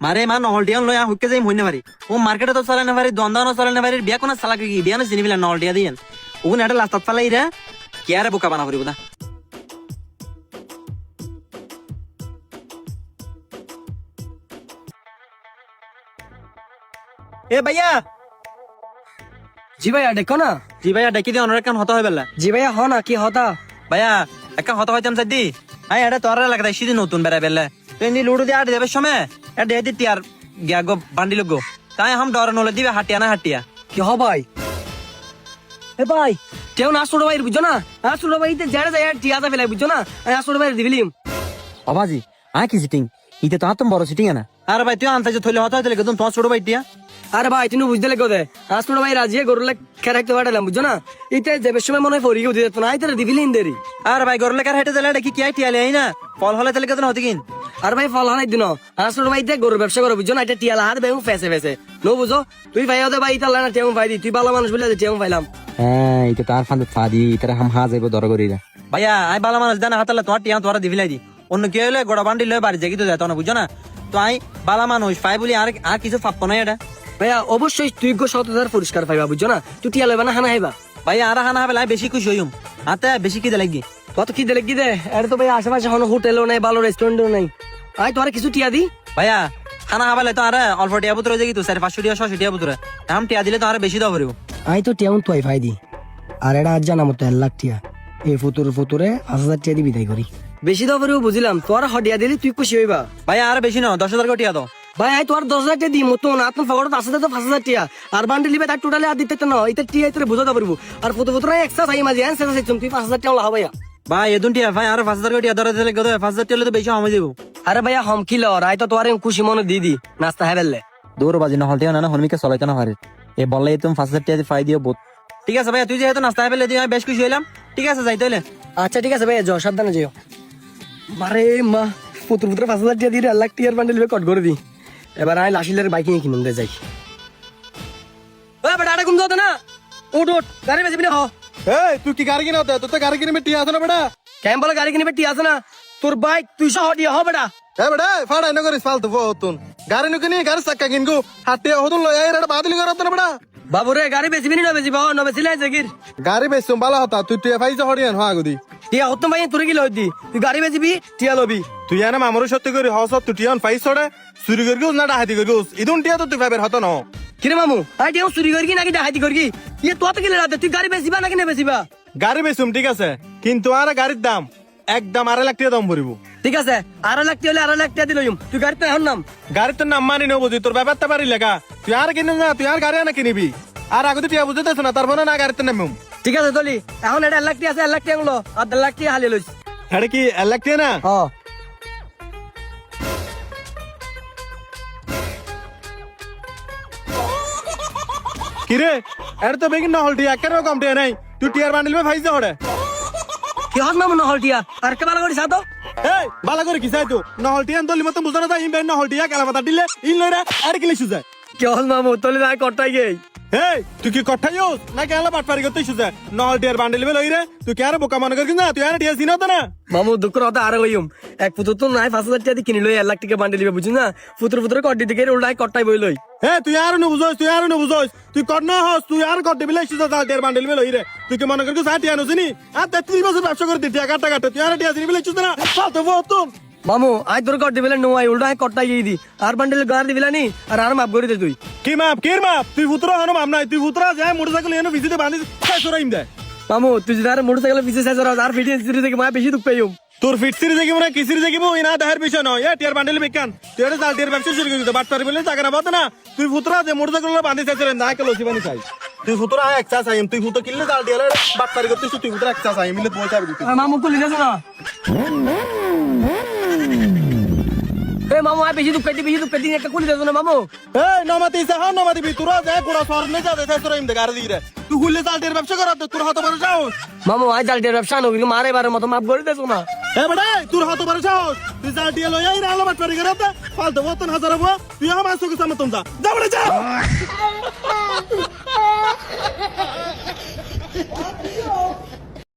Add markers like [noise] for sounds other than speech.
মারে মা নহলটিয়া লই হুকে যাই মইনে পারি ও মার্কেটে তো চলে না পারি দ্বন্দ্ব চলে না পারি বিয়া কোন সালাকে কি বিয়া না চিনি বিলা নহলটিয়া দিয়েন। ওগুন এটা লাস্টত ফালাই রে কি আরে বোকা বানা করিব না এ ভাইয়া! জি ভাইয়া দেখো না। জি ভাইয়া ডেকে দিয়ে অনেক কাম হতা হয় বেলা জি ভাইয়া হ না কি হতা? ভাইয়া একটা হতা হইতাম সাদি আই এটা তোর লাগে সিদি নতুন বেড়া বেলা তুই নি লুডু দিয়ে আট দেবে সময়? এটা দিয়ে দিতি আর গিয়া গো বান্ডিল গো তাই হাম ডর নলে দিবে হাটিয়া না হাটিয়া। কি হ ভাই? এ ভাই কেউ না ছোট ভাই বুঝছ না? আর ছোট ভাই যারা যায় টিয়াটা ফেলাই বুঝছ না? আর ছোট ভাই দিবিলিম বাবাজি আয় কি সিটিং ইতে তো আতম বড় সিটিং না। আরে ভাই তুই আনতে যে থইলে হতা হইতে তুমি তোমার ছোট ভাইটিয়া। আরে ভাই তুমি বুঝতে লেগে দে। আর ছোট ভাই রাজিয়ে গরুলে খেয়ে রাখতে পারলাম বুঝছ না? ইতে যাবে সময় মনে হয় ফরি উঠে যেত না আইতে দিবিলিম দেরি। আরে ভাই গরলে কার হেঁটে দিলে কি কি আই টিয়ালে আই না? ফল হলে তাহলে কেতন হতে কিন? আর ভাই ফল হানাই দিন। আর ছোট ভাই গরুর ব্যবসা করো বুঝছ না? এটা টিয়ালা হাত বেউ ফেসে ফেসে নো বুঝো তুই ভাই ওদের ভাই ইতালা না টেম ভাই দি। তুই ভালো মানুষ বলে টেম পাইলাম হ্যাঁ এটা তার ফান্দে ফাদি তারা হাম হা যাইব দর করি ভাইয়া আই বালা মানুষ জানা হাতালে তোমার টিয়া তোমার দিবিলাই দি অন্য কি হইলে গোড়া বান্ডি লয় বাড়ি জাগি তো যায় না বুঝছ না? তো আই বালা মানুষ পাই বলি আর আর কিছু পাপ্প নাই এটা ভাইয়া অবশ্যই তুই গো শত হাজার পুরস্কার পাইবা বুঝছ না? তুই টিয়া লইবা না হানা হাইবা ভাইয়া আর হানা হবে বেশি খুশি হইম হাতে বেশি কি লাগি? কত কি দিলে কি দে? আরে তো ভাই আশেপাশে কোনো হোটেলও নাই ভালো রেস্টুরেন্টও নাই। আই তোরা কিছু টিয়া দি। ভাইয়া খানা খাবালে তো আর অল্প টিয়া পুত্র হয়ে তো চারি পাঁচশো টিয়া ছশো টিয়া পুত্র। আম টিয়া দিলে তো আর বেশি দাও পারিব আই তো টিয়া তুই ভাই দি। আর এটা আজ জানা মতো এক লাখ টিয়া। এই ফুতুর ফুতুরে পাঁচ হাজার টিয়া দি বিদায় করি। বেশি দাও পারিব বুঝলাম। তোর হডিয়া দিলে তুই খুশি হইবা। ভাইয়া আর বেশি না দশ হাজার টিয়া দাও। ভাই আই তোর দশ হাজার টিয়া দি মতো না আপনার ফগড় পাঁচ হাজার তো পাঁচ হাজার টিয়া। আর বান্ডে লিবে তার টোটালে আর দিতে না এটা টিয়া তোর বুঝাতে পারব। আর ফুতু ফুতুরা এক্সট্রা চাই মাঝে সেটা চাইছুম তুই পাঁচ হাজার টিয়া লাভ ভাইয়া। ভাই এদুন টিয়া ভাই আর পাঁচ হাজার টিয়া ধরে দিলে পাঁচ হাজার টিয়া তো বেশি সময় যাব আরে ভাইয়া হম কিলো আই তো তোর খুশি মনে দি দি নাস্তা হ্যাঁ বেললে। দৌড় বাজি নহল টিয়া না হনমিকে চলাইতে না পারে। এ বললে তুমি পাঁচ হাজার টিয়া ফাই দিও বোধ ঠিক আছে ভাইয়া তুই যেহেতু নাস্তা পেলে দিয়ে বেশ খুশি হইলাম। ঠিক আছে যাইতে হলে আচ্ছা ঠিক আছে ভাইয়া যাও সাবধানে যেও মারে মা পুত্র পুত্র পাঁচ হাজার টিয়া দিয়ে এক লাখ টিয়ার বান্ডেল কট করে দি। এবার আমি লাশিলের বাইকিং কিনুন দে যাই। বেটা ঘুম দাও না। উঠ উঠ গাড়ি বেশি হ এই তুই কি গাড়ি কিনা তোর তো গাড়ি কিনে টিয়া আছে না বেটা? কেমন বলে গাড়ি কিনবে টি আছে না? তোর বাইক তুই সহ দিয়ে হ বেটা। এ বেটা ফাড়া এনে করিস ফালতু ফতুন গাড়ি নুকে নি গাড়ি চাক্কা কিনগু। হাতে হতুন আই রেটা বাদলি করত না বেটা? বাবু রে গাড়ি বেশি না বেশি বাহ না বেশি লাই জাগির গাড়ি বেসুম বালা হতা। তুই টিয়া ফাইছে হরিয়ান হা গুদি। টিয়া হতো ভাই তোর কি লই দি তুই গাড়ি বেশিবি টিয়া লবি। তুই এনে মামুর সত্যি করি হস তুই টিয়ান ফাইছ ছড়ে। চুরি করি না ডাহাতি করি ইদুন টিয়া তো তুই ফাইবের হত ন। কিরে মামু? আই টিয়া চুরি করি নাকি ডাহাতি করি ইয়ে তো কি রাতে তুই গাড়ি বেশিবা নাকি না বেশিবা গাড়ি বেসুম ঠিক আছে। কিন্তু আর গাড়ির দাম একদম আড়াই লাখ টিয়া দাম ভরিব ঠিক আছে আড়াই লাখ টিয়া হলে আড়াই লাখ টিয়া দিল তুই গাড়িতে এখন নাম। গাড়ির তোর নাম মানি নেব তোর ব্যাপারটা পারি লেখা তুই আর কিনে না তুই আর গাড়ি আনা কিনিবি। আর আগে টিয়া বুঝতেছ না তারপরে না গাড়িতে নামিম। ঠিক আছে তলি। এখন এটা এক লাখ টিয়া আছে এক লাখগুলো আর দেড় লাখ টিয়া হালিয়ে লইস। এটা কি এক লাখ টিয়া না? হ। কিরে? এর তো বেগিন নহল টিয়া কেন কম টিয়া নাই? তুই টিয়ার বান্ডিল মে ফাইছে হড়ে। কি হস না নহল টিয়া? আর কে বালা করি সাতো এই বালা করে কি চাই তো? নহল টিয়ান দলি মত বুঝানো যায় ইন নহল টিয়া কালা মাথা দিলে ইন লইরা আর কি লিসু যায় কি হস মামু তলি না কটাই গেই। এই তুই কি কঠাই হোস? না কেলা বাট পারি করতে ইছু যায় নহল টিয়ার বান্ডিল মে তুই কে আর বোকা মনে করিস না? তুই আর টিয়া চিনো তো না? মামু দুঃখ হতে আরও হইম এক পুতুর তো নাই পাঁচ হাজার কিনি লই এক লাখ টাকা বান্ডে লিবে বুঝিস না? পুতুর পুতুর কটি দিকে উল্টাই কটাই বই লই। হে তুই আর ন বুঝোস তুই আর ন বুঝোস তুই কর না হস তুই আর কর দিবিলে ইছু যায় টিয়ার বান্ডিল মে লইরে তুই কি মনে করিস আর টিয়া নছিনি আর 33 বছর ব্যবসা করে দিতি কাটা কাটা। তুই আর টিয়া দিবিলে ইছু না? ফালতু বহুত মামু আই তোর কট দিবিলে নো আই উল্টাই কটাই গিয়ে দি। আর বান্ডেল গার দিবিলা নি আর আর মাপ করে দে তুই। কি মাপ কি মাপ? তুই ফুতরা হনো মাপ নাই তুই ফুতরা যায় মোটরসাইকেল এনে ভিজিতে বাঁধি খাই সরাইম দে। মামু তুই যদি আর মোটরসাইকেল পিছিয়ে শেষ আর ফিটিয়ে সিরি থেকে মায়া বেশি দুঃখ পাইম তোর ফিট সিরি দেখিব না কি সিরি দেখিব ইনা দেহের বিষয় নয়। এ টিয়ার বান্ডেল বিকান তুই এটা জাল টিয়ার ব্যবসা শুরু করে দিতে বাটপারি বলে টাকা না বাদ না। তুই ফুতরা যে মোটরসাইকেল বাঁধি চাইছিলেন না কেলো সিবানি চাই। তুই ফুতরা একসা চাই তুই ফুতো কিনলে জাল টিয়ার বাটপারি করতে তুই ফুতরা একসা চাই মিলে পয়সা দিতে মামু লিখেছ না এ মামু আই বেশি দুঃখ পাইতি বেশি দুঃখ পাইতি একটা কুলি দেছো না মামু। এই নমাতি ইসা হন নমাতি বি তোরা যায় গোড়া শহর নে যা দেখাই তোরা ইমদে গাড়ি দিয়ে তুই খুললে জাল টিয়ার ব্যবসা করা তোর হাতে বড় সাহস। মামু আই জালটের ব্যবসা নো কিন্তু মারে বারে মতো মাপ করে দেছো না। এ বেটা তোর হাতে বড় সাহস। তুই জাল টিয়া লই আই আলো বাটপারি করে দে। ফালতু বতন হাজার হব। তুই আমার চোখের সামনে তোম যা। যা বড় যা। [laughs]